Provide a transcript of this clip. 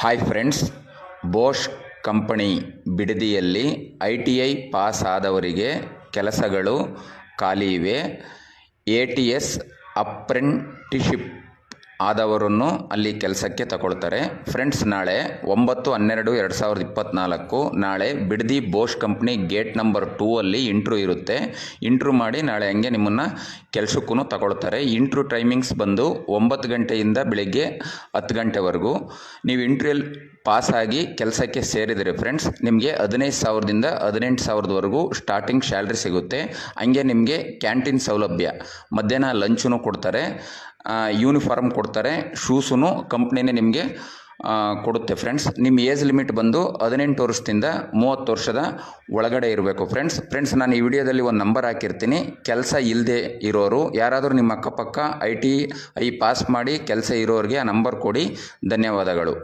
Hi friends Bosch company ಬಿಡದಿಯಲ್ಲಿ I T I pass ಆದವರಿಗೆ ಕೆಲಸಗಳು ಖಾಲಿ ಇವೆ. ಎ ಟಿ ಎಸ್ ಅಪ್ರೆಂಟಿಶಿಪ್ ಆದವರನ್ನು ಅಲ್ಲಿ ಕೆಲಸಕ್ಕೆ ತಗೊಳ್ತಾರೆ. ಫ್ರೆಂಡ್ಸ್, ನಾಳೆ ಒಂಬತ್ತು ಹನ್ನೆರಡು ಎರಡು ಸಾವಿರದ ಇಪ್ಪತ್ತ್ನಾಲ್ಕು ನಾಳೆ Bidadi Bosch company gate number two ಅಲ್ಲಿ ಇಂಟ್ರೂ ಇರುತ್ತೆ. ಇಂಟ್ರೂ ಮಾಡಿ ನಾಳೆ ಹಂಗೆ ನಿಮ್ಮನ್ನು ಕೆಲಸಕ್ಕೂ ತಗೊಳ್ತಾರೆ. ಇಂಟ್ರೂ ಟೈಮಿಂಗ್ಸ್ ಬಂದು ಒಂಬತ್ತು ಗಂಟೆಯಿಂದ ಬೆಳಿಗ್ಗೆ ಹತ್ತು ಗಂಟೆವರೆಗೂ. ನೀವು ಇಂಟ್ರ್ಯೂಲ್ ಪಾಸಾಗಿ ಕೆಲಸಕ್ಕೆ ಸೇರಿದರೆ ಫ್ರೆಂಡ್ಸ್, ನಿಮಗೆ ಹದಿನೈದು ಸಾವಿರದಿಂದ ಹದಿನೆಂಟು ಸಾವಿರದವರೆಗೂ ಸ್ಟಾರ್ಟಿಂಗ್ ಸ್ಯಾಲ್ರಿ ಸಿಗುತ್ತೆ. ಹಂಗೆ ನಿಮಗೆ ಕ್ಯಾಂಟೀನ್ ಸೌಲಭ್ಯ, ಮಧ್ಯಾಹ್ನ ಲಂಚೂ ಕೊಡ್ತಾರೆ. ಯೂನಿಫಾರ್ಮ್ ಕೊಡ್ತಾರೆ. ಶೂಸೂ ಕಂಪ್ನಿನೇ ನಿಮಗೆ ಕೊಡುತ್ತೆ ಫ್ರೆಂಡ್ಸ್ ನಿಮ್ಮ ಏಜ್ ಲಿಮಿಟ್ ಬಂದು ಹದಿನೆಂಟು ವರ್ಷದಿಂದ ಮೂವತ್ತು ವರ್ಷದ ಒಳಗಡೆ ಇರಬೇಕು ಫ್ರೆಂಡ್ಸ್ ಫ್ರೆಂಡ್ಸ್ ನಾನು ಈ ವಿಡಿಯೋದಲ್ಲಿ ಒಂದು ನಂಬರ್ ಹಾಕಿರ್ತೀನಿ. ಕೆಲಸ ಇಲ್ಲದೆ ಇರೋರು, ಯಾರಾದರೂ ನಿಮ್ಮ ಅಕ್ಕಪಕ್ಕ ಐ ಟಿ ಐ ಪಾಸ್ ಮಾಡಿ ಕೆಲಸ ಇರೋರಿಗೆ ಆ ನಂಬರ್ ಕೊಡಿ. ಧನ್ಯವಾದಗಳು.